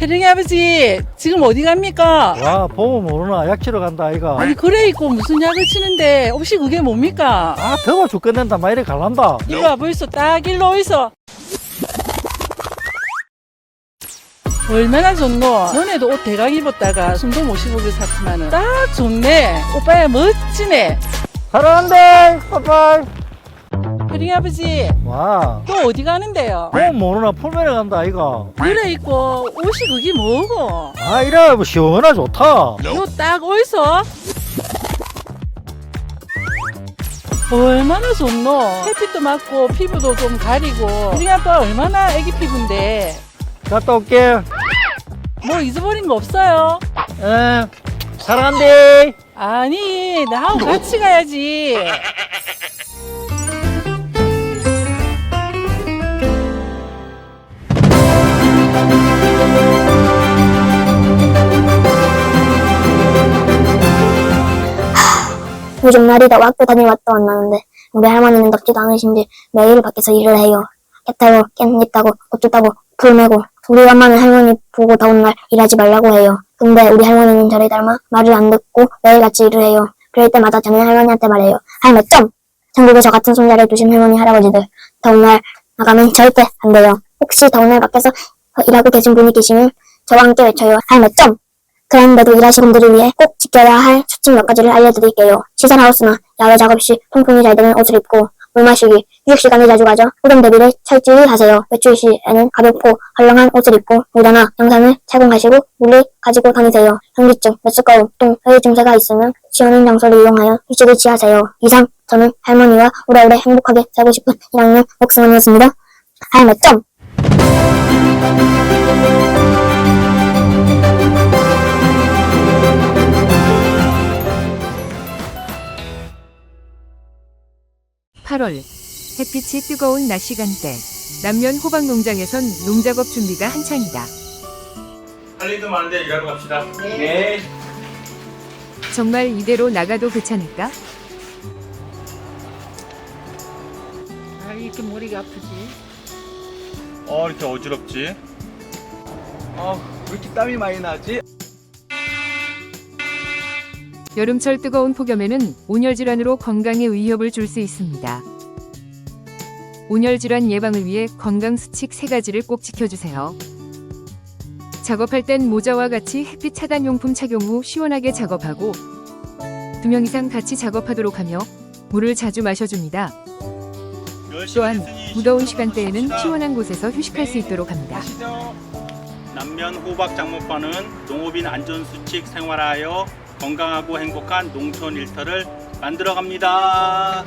혜령이 아버지 지금 어디 갑니까? 와 보면 모르나. 약 치러 간다 아이가. 아니 그래 있고 무슨 약을 치는데. 혹시 그게 뭡니까? 아 더워 죽겠는다. 막 이래 갈란다. 와 보이소 딱 일로 오이소. 얼마나 좋노? 전에도 옷 대강 입었다가 숨도 못 쉬고를 샀지만은 딱 좋네. 오빠야 멋지네. 사랑한대 빠빠이 혜령이 아버지. 와. 또 어디 가는데요? 보면 모르나 풀면에 간다 아이가. 그래 있고 옷이 그게 뭐고? 아 이래 뭐 시원하 좋다. 요딱 오이소 얼마나 좋노? 햇빛도 맞고 피부도 좀 가리고. 우리 아빠 얼마나 애기 피부인데? 갔다 올게. 뭐 잊어버린 거 없어요? 에 사랑한대 아니 나하고 같이 가야지 요즘 날이 더워 학교 다니 왔다 왔나는데 우리 할머니는 덥지도 않으신지 매일 밖에서 일을 해요. 깨 타고 깻잎 따고 고추 따고 풀 메고 우리 엄마는 할머니 보고 더운 날 일하지 말라고 해요. 근데 우리 할머니는 저를 닮아 말을 안 듣고 매일 같이 일을 해요. 그럴 때마다 저는 할머니한테 말해요. 할매 점! 전국에 저 같은 손자를 두신 할머니 할아버지들 더운 날 나가면 절대 안 돼요. 혹시 더운 날 밖에서 일하고 계신 분이 계시면 저와 함께 외쳐요. 할매 점! 그런데도 일하시는 분들을 위해 꼭 지켜야 할 수칙 몇 가지를 알려드릴게요. 시설하우스나 야외 작업 시 통풍이 잘 되는 옷을 입고 물 마시기, 휴식 시간에 자주 가져 흡연 대비를 철저히 하세요. 외출 시에는 가볍고 헐렁한 옷을 입고 물이나 영상을 착용하시고 물을 가지고 다니세요. 현기증, 메스꺼움, 똥, 회 증세가 있으면 시원한 장소를 이용하여 휴식을 취하세요. 이상 저는 할머니와 오래오래 행복하게 살고 싶은 1학년 옥승원이었습니다. 할매 점! 팔월 햇빛이 뜨거운 낮 시간대 남면 호박 농장에선 농작업 준비가 한창이다. 할 일도 많은데 일하러 갑시다. 네. 정말 이대로 나가도 괜찮을까? 아 이렇게 머리가 아프지 어 이렇게 어지럽지? 아, 왜 이렇게 땀이 많이 나지? 여름철 뜨거운 폭염에는 온열 질환으로 건강에 위협을 줄 수 있습니다. 온열 질환 예방을 위해 건강 수칙 세 가지를 꼭 지켜주세요. 작업할 땐 모자와 같이 햇빛 차단 용품 착용 후 시원하게 작업하고 두명 이상 같이 작업하도록 하며 물을 자주 마셔줍니다. 또한 무더운 시간대에는 시원한 곳에서 휴식할 수 있도록 합니다. 남면 호박 작목반은 농업인 안전수칙 생활하여 건강하고 행복한 농촌 일터를 만들어 갑니다.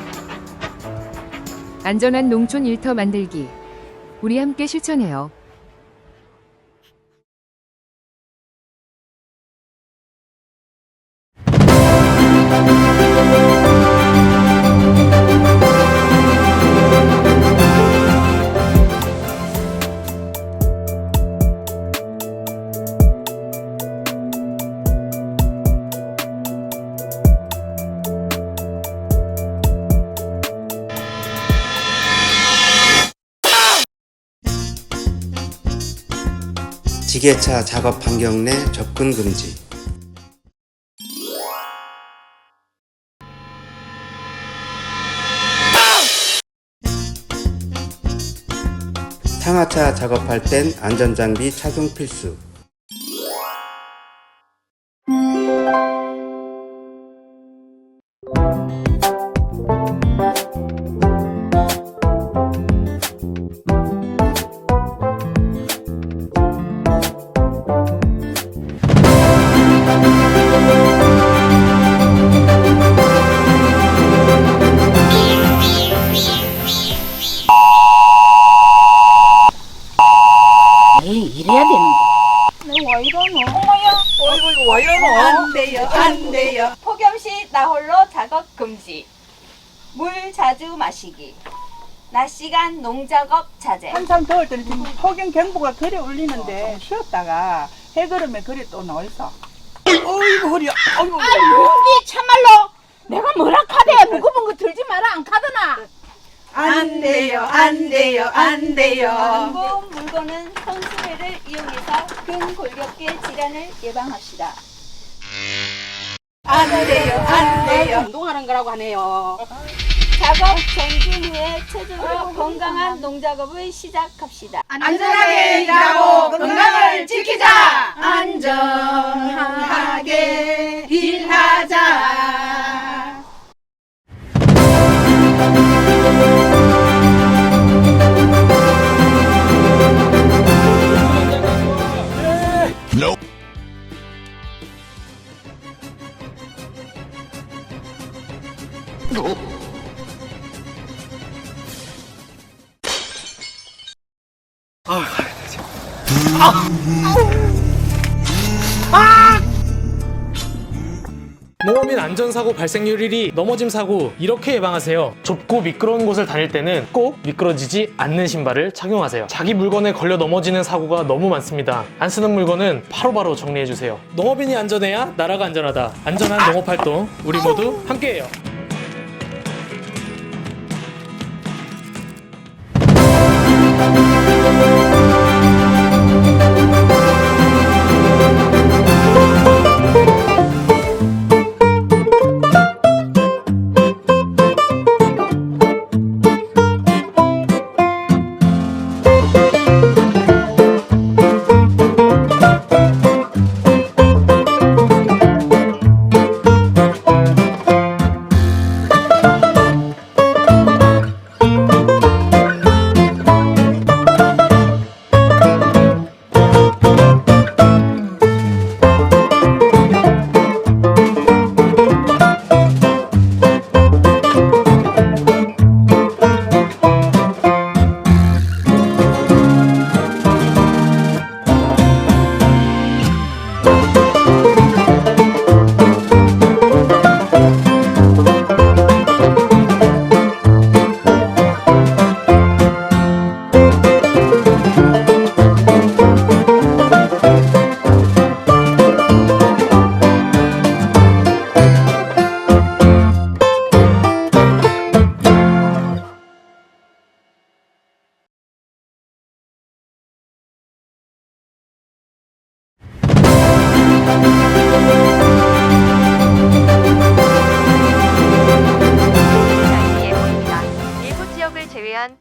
안전한 농촌 일터 만들기. 우리 함께 실천해요. 지게차 작업 환경 내 접근 금지. 상하차 작업할 땐 안전장비 착용 필수. 시기. 낮 시간 농작업 자제. 한참 더울 때는 지금 폭염 경보가 그래 울리는데 쉬었다가 해그름에 그래 또 나와 있어. 어이구 허리야. 어이구 여기 참말로 내가 뭐라 카대 무거운 거 들지 마라 안 카드나. 안 돼요, 안 돼요, 안 돼요. 무거운 물건은 손수레를 이용해서 근골격계 질환을 예방합시다. 안 돼요, 안 돼요. 운동하는 거라고 하네요. 작업 정지 후에 체조로 건강한 농작업을 시작합시다. 안전하게 일하고 건강을 지키자. 안전하게 일하자. 농업인 안전사고 발생률 1위 넘어짐 사고 이렇게 예방하세요. 좁고 미끄러운 곳을 다닐 때는 꼭 미끄러지지 않는 신발을 착용하세요. 자기 물건에 걸려 넘어지는 사고가 너무 많습니다. 안 쓰는 물건은 바로바로 정리해주세요. 농업인이 안전해야 나라가 안전하다. 안전한 농업 활동 우리 모두 함께해요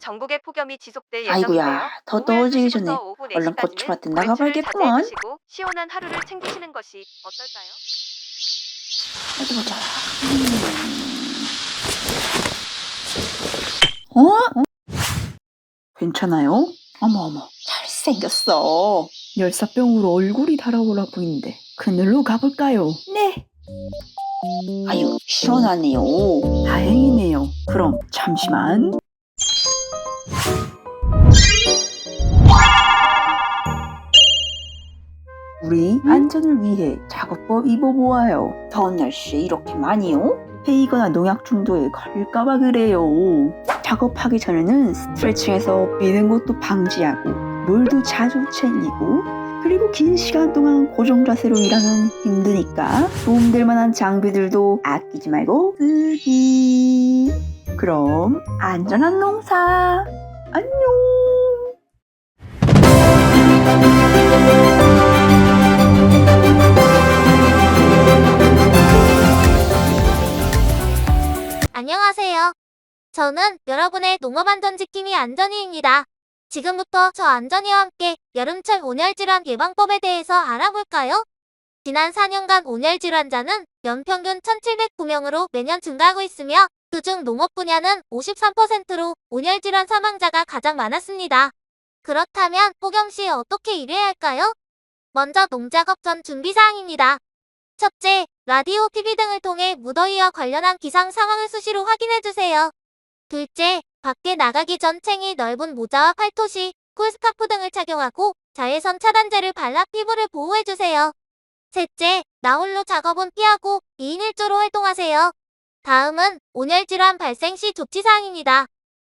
전국의 폭염이 지속될 예정이고요. 아이고야, 더 더워지기 전에 얼른 고추 밭에 나가봐야겠구먼. 시원한 하루를 챙기시는 것이 어떨까요? 어디 보자. 어? 괜찮아요? 어머 어머, 잘생겼어. 열사병으로 얼굴이 달아올라 보이는데 그늘로 가볼까요? 네. 아유, 시원하네요. 다행이네요. 그럼 잠시만. 우리 안전을 위해 작업법 입어보아요. 더운 날씨에 이렇게 많이요? 회의거나 농약 중독에 걸릴까봐 그래요. 작업하기 전에는 스트레칭해서 미는 것도 방지하고 물도 자주 챙기고 그리고 긴 시간 동안 고정 자세로 일하면 힘드니까 도움될 만한 장비들도 아끼지 말고 쓰기. 그럼 안전한 농사 안녕. 안녕하세요. 저는 여러분의 농업안전지킴이 안전이입니다. 지금부터 저 안전이와 함께 여름철 온열질환 예방법에 대해서 알아볼까요? 지난 4년간 온열질환자는 연평균 1,709명으로 매년 증가하고 있으며 그중 농업 분야는 53%로 온열질환 사망자가 가장 많았습니다. 그렇다면 폭염 시 어떻게 일해야 할까요? 먼저 농작업 전 준비사항입니다. 첫째, 라디오, TV 등을 통해 무더위와 관련한 기상 상황을 수시로 확인해주세요. 둘째, 밖에 나가기 전 챙이 넓은 모자와 팔토시, 쿨스카프 등을 착용하고 자외선 차단제를 발라 피부를 보호해주세요. 셋째, 나홀로 작업은 피하고 2인 1조로 활동하세요. 다음은 온열질환 발생 시 조치사항입니다.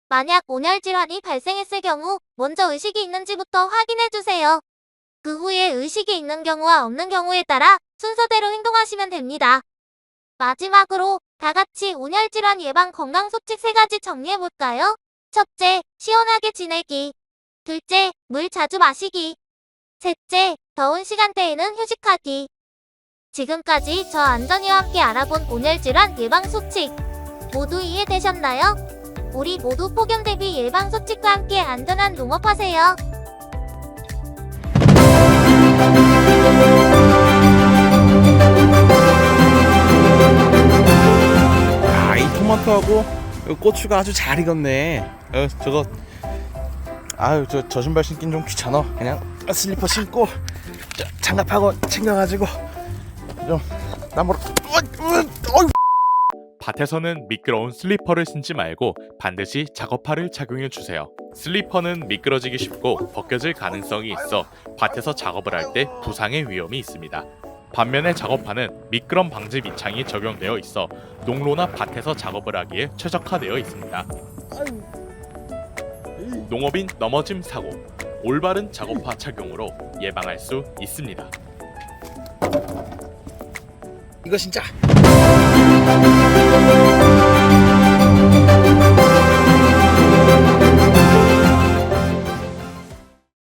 만약 온열질환이 발생했을 경우 먼저 의식이 있는지부터 확인해주세요. 그 후에 의식이 있는 경우와 없는 경우에 따라 순서대로 행동하시면 됩니다. 마지막으로 다 같이 온열질환 예방 건강수칙 3가지 정리해볼까요? 첫째, 시원하게 지내기. 둘째, 물 자주 마시기. 셋째, 더운 시간대에는 휴식하기. 지금까지 저 안전이와 함께 알아본 온열 질환 예방 수칙 모두 이해되셨나요? 우리 모두 폭염 대비 예방 수칙과 함께 안전한 농업하세요. 토마토하고 이 고추가 아주 잘 익었네. 어, 저거 아유, 저, 저 신발 신긴 좀 귀찮아. 그냥 슬리퍼 신고 저, 장갑하고 챙겨가지고 좀 나무로 어, 어, 어, 밭에서는 미끄러운 슬리퍼를 신지 말고 반드시 작업화를 착용해 주세요. 슬리퍼는 미끄러지기 쉽고 벗겨질 가능성이 있어 밭에서 작업을 할 때 부상의 위험이 있습니다. 반면에 작업화는 미끄럼 방지 밑창이 적용되어 있어 농로나 밭에서 작업을 하기에 최적화되어 있습니다. 농업인 넘어짐 사고, 올바른 작업화 착용으로 예방할 수 있습니다. 이거 진짜